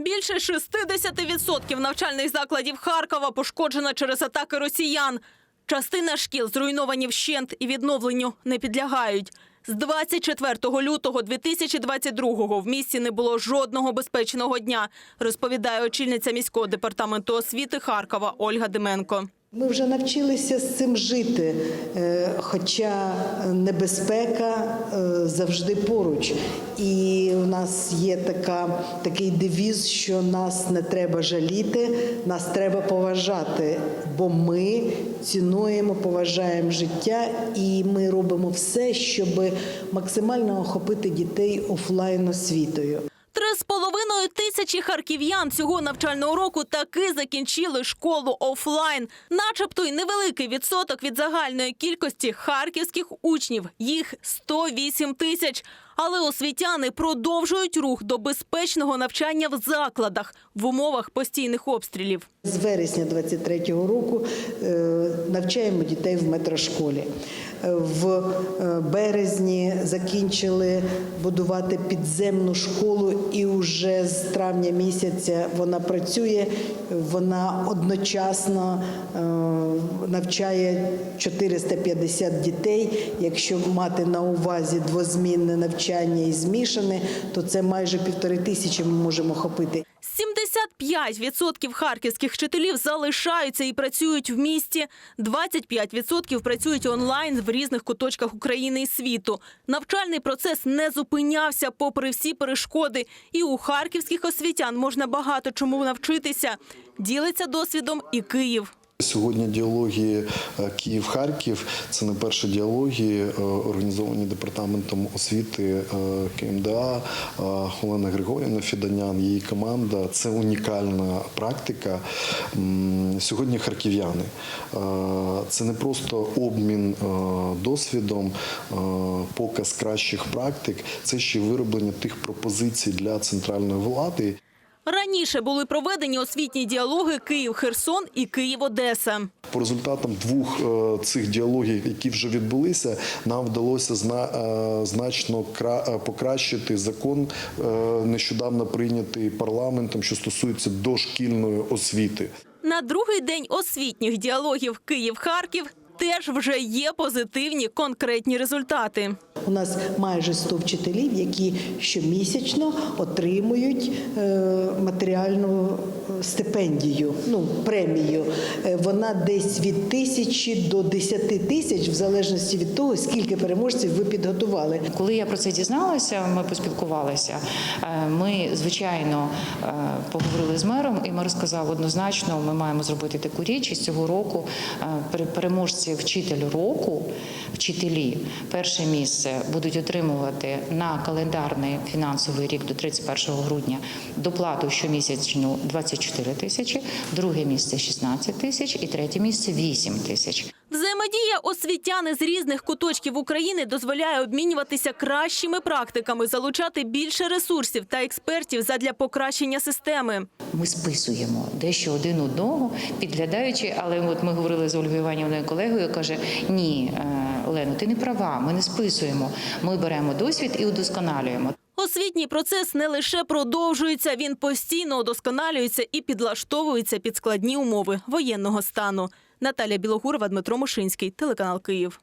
Більше 60% навчальних закладів Харкова пошкоджено через атаки росіян. Частина шкіл зруйновані вщент і відновленню не підлягають. З 24 лютого 2022-го в місті не було жодного безпечного дня, розповідає очільниця міського департаменту освіти Харкова Ольга Дименко. Ми вже навчилися з цим жити, е, хоча небезпека е, завжди поруч. І у нас є така, такий девіз, що нас не треба жаліти, нас треба поважати, бо ми цінуємо, поважаємо життя, і ми робимо все, щоб максимально охопити дітей офлайн освітою. Три з половиною тисячі харків'ян цього навчального року таки закінчили школу офлайн. Начебто й невеликий відсоток від загальної кількості харківських учнів. Їх 108 тисяч. Але освітяни продовжують рух до безпечного навчання в закладах в умовах постійних обстрілів. З вересня 23-го року е, навчаємо дітей в метрошколі. Е, В е, березні закінчили будувати підземну школу, і вже з травня місяця вона працює. Вона одночасно е, навчає 450 дітей. Якщо мати на увазі двозмінне навчання і змішане, то це майже півтори тисячі ми можемо охопити. 75% харківських вчителів залишаються і працюють в місті. 25% працюють онлайн в різних куточках України і світу. Навчальний процес не зупинявся попри всі перешкоди. І у харківських освітян можна багато чому навчитися. Ділиться досвідом і Київ. Сьогодні діалоги е, Київ-Харків це не перші діалоги, е, організовані департаментом освіти е, КМДА. Олена Григорівна Фіданян, її команда. Це унікальна практика. Сьогодні харків'яни. Це не просто обмін досвідом, показ кращих практик. Це ще й вироблення тих пропозицій для центральної влади. Раніше були проведені освітні діалоги Київ-Херсон і Київ-Одеса. По результатам двох е, цих діалогів, які вже відбулися, нам вдалося е, значно е, покращити закон, нещодавно прийнятий парламентом, що стосується дошкільної освіти. На другий день освітніх діалогів Київ-Харків теж вже є позитивні конкретні результати. У нас майже 100 вчителів, які щомісячно отримують е, матеріальну е, стипендію, ну премію. Е, Вона десь від тисячі до 10 тисяч, в залежності від того, скільки переможців ви підготували. Коли я про це дізналася, ми поспілкувалися. Ми, звичайно, поговорили з мером, і мер сказав однозначно, ми маємо зробити таку річ. І з цього року е, пере- вчитель року, вчителі, перше місце будуть отримувати на календарний фінансовий рік до 31 грудня доплату щомісячну 24 тисячі, друге місце 16 тисяч і третє місце 8 тисяч. Взаємодія освітяни з різних куточків України дозволяє обмінюватися кращими практиками, залучати більше ресурсів та експертів задля покращення системи. Ми списуємо дещо один одного, підглядаючи, але от ми говорили з Ольгою Іванівною колегою, каже: ні, е, Олено, ти не права, ми не списуємо. Ми беремо досвід і удосконалюємо. Освітній процес не лише продовжується, він постійно удосконалюється і підлаштовується під складні умови воєнного стану. Наталя Білогурова, Дмитро Мошинський, телеканал Київ.